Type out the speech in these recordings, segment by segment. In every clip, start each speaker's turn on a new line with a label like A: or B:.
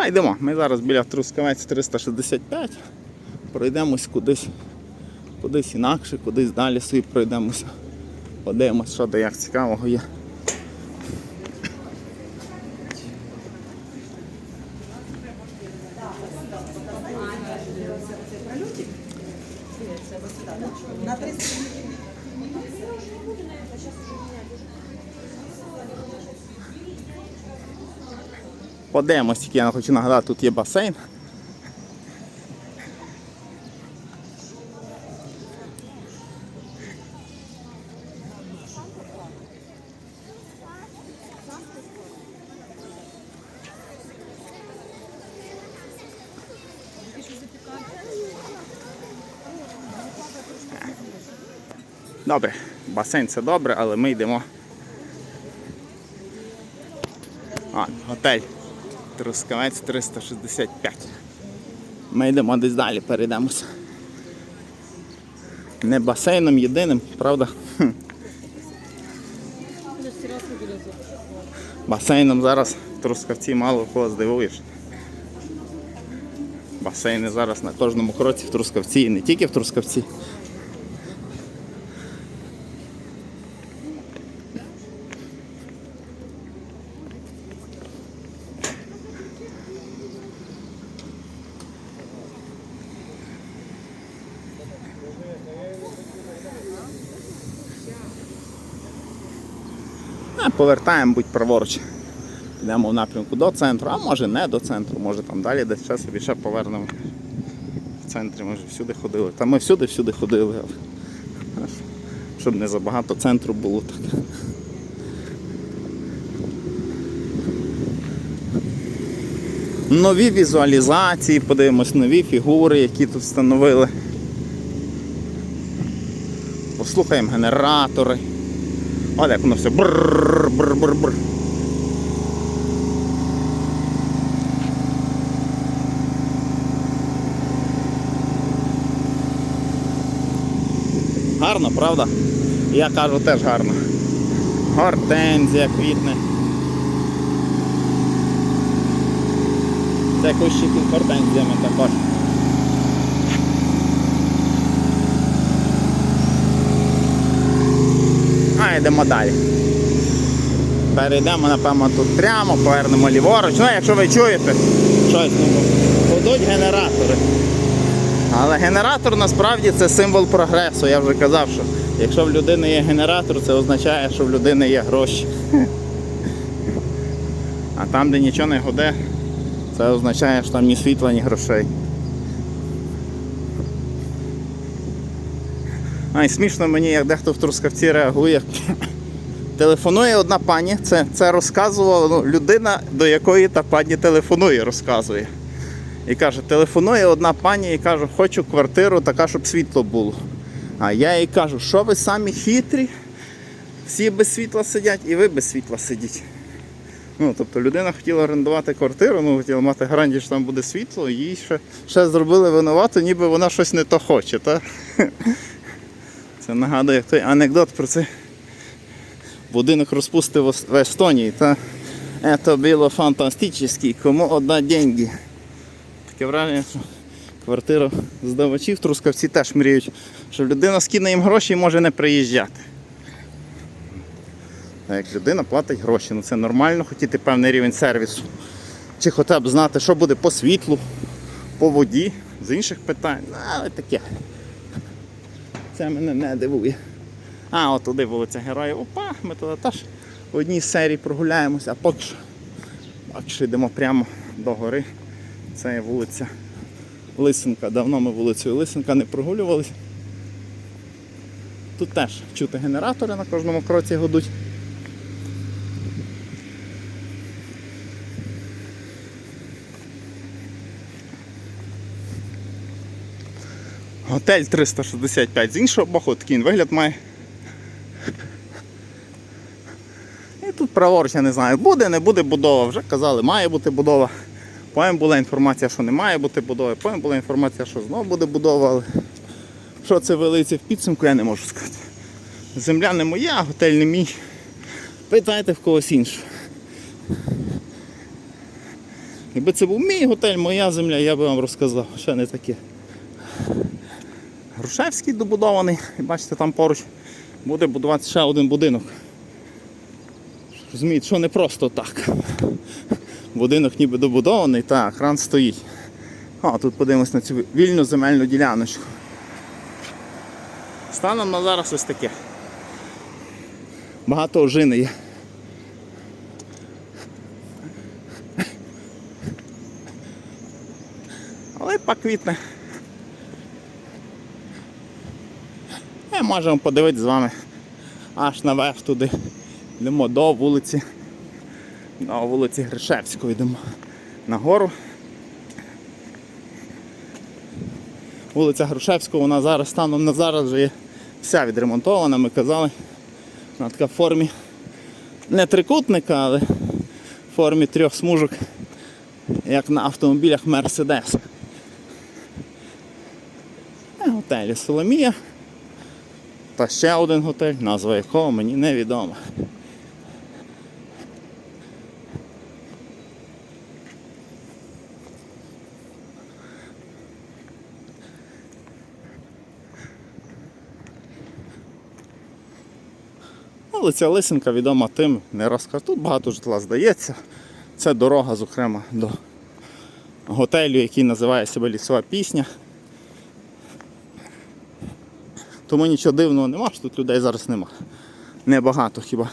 A: Ще йдемо. Ми зараз біля Трускавець 365. Пройдемось кудись, кудись інакше, кудись далі собі пройдемося. Подивимось, що де як цікавого є. Подивимось, тільки я хочу нагадати, тут є басейн. Добре, басейн це добре, але ми йдемо. А, готель. Трускавець 365. Ми йдемо десь далі, перейдемося. Не басейном єдиним, правда? Басейном зараз Трускавці мало кого здивуєш. Басейни зараз на кожному кроці в Трускавці і не тільки в Трускавці. Повертаємо будь праворуч. Підемо в напрямку до центру, а може не до центру, може там далі десь ще собі ще повернемо. В центрі ми вже всюди ходили. Та ми всюди-всюди ходили. але Щоб не забагато центру було так. Нові візуалізації, подивимось, нові фігури, які тут встановили. Послухаємо генератори. От як воно все брррр, брррр. Гарно, правда? Я кажу теж гарно. Гортензія квітне. Це кущики з гортензіями також. А йдемо далі. Перейдемо, напевно, тут прямо, повернемо ліворуч. Ну, якщо ви чуєте, щось, ну, ходуть генератори. Але генератор насправді це символ прогресу. Я вже казав, що якщо в людини є генератор, це означає, що в людини є гроші. А там, де нічого не гуде, це означає, що там ні світла, ні грошей. А і смішно мені, як дехто в Трускавці реагує. Телефонує одна пані, це, це розказувала ну, людина, до якої та пані телефонує, розказує. І каже, телефонує одна пані і каже, хочу квартиру така, щоб світло було. А я їй кажу, що ви самі хитрі, всі без світла сидять і ви без світла сидіть. Ну, тобто людина хотіла орендувати квартиру, ну хотіла мати гарантію, що там буде світло, їй ще, ще зробили винувато, ніби вона щось не то хоче. Та? Це нагадує той анекдот про цей будинок розпусти в Естонії. Та? Це було фантастично, кому віддати деньги. Таке враження, що квартира здавачів трускавці теж мріють, що людина скине їм гроші і може не приїжджати. А як людина платить гроші, ну це нормально хотіти певний рівень сервісу. Чи хоча б знати, що буде по світлу, по воді, з інших питань. Ну, але таке. Це мене не дивує. А, от туди вулиця Героїв Опа, ми туди теж в одній серії прогуляємося, а поч. що, йдемо прямо до гори. Це є вулиця Лисенка. Давно ми вулицею Лисенка не прогулювалися. Тут теж чути генератори на кожному кроці гудуть. Готель 365 з іншого боку, такий він вигляд має. І тут праворуч, я не знаю, буде, не буде будова. Вже казали, має бути будова. Потім була інформація, що не має бути будови, потім була інформація, що знову буде будова, але що це вилиться в підсумку, я не можу сказати. Земля не моя, готель не мій. Питайте в когось іншого. Якби це був мій готель, моя земля, я би вам розказав. Ще не таке. Грушевський добудований. І бачите, там поруч буде будуватися ще один будинок. Розумієте, що не просто так. Будинок ніби добудований, так, кран стоїть. А, тут подивимось на цю вільну земельну діляночку. Станом на зараз ось таке. Багато ожини є. Але пак квітне. Можемо подивитися з вами аж наверх туди. Йдемо до вулиці. До вулиці Гришевської йдемо нагору. Вулиця Грушевського, вона зараз станом на зараз вже є вся відремонтована, ми казали. Вона така в формі не трикутника, але в формі трьох смужок, як на автомобілях Мерседес. Е, Готелі Соломія. Та ще один готель, назва якого мені невідома. Але ця лисинка відома тим, не розкажу. Тут багато житла здається. Це дорога, зокрема, до готелю, який називає себе лісова пісня. Тому нічого дивного нема, що тут людей зараз нема. Небагато хіба.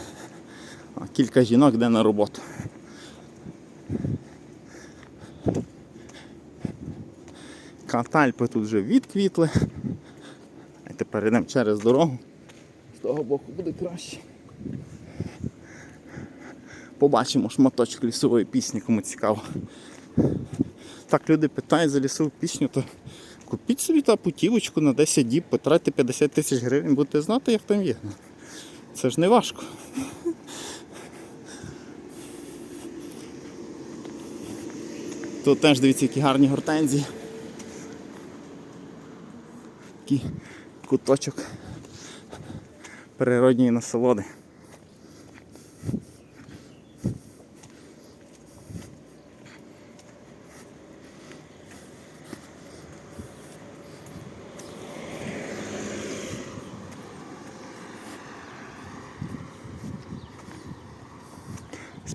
A: А кілька жінок йде на роботу. Катальпи тут вже відквітли. А тепер йдемо через дорогу. З того боку буде краще. Побачимо шматочок лісової пісні, кому цікаво. Так люди питають за лісову пісню, то купіть собі та путівочку на 10 діб, потратьте 50 тисяч гривень, будете знати, як там є. Це ж не важко. Тут теж дивіться, які гарні гортензії. Такий куточок природньої насолоди.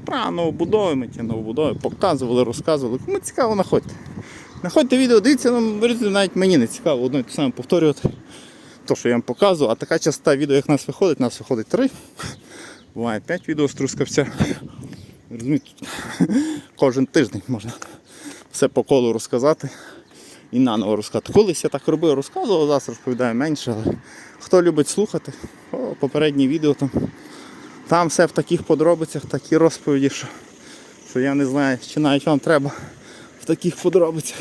A: Справа новобудови, ми ті новобудови показували, розказували. Кому цікаво, находьте. Находьте відео, дивіться, нам навіть мені не цікаво одно і те саме повторювати. То, що я вам показую, а така частота відео, як нас виходить, нас виходить три. Буває 5 відео з трускавця. Розумієте, кожен тиждень можна все по колу розказати і наново розказати. Колись я так робив, розказував, зараз розповідаю менше, але хто любить слухати, о, попередні відео там. Там все в таких подробицях, такі розповіді, що, що я не знаю, чи навіть вам треба в таких подробицях.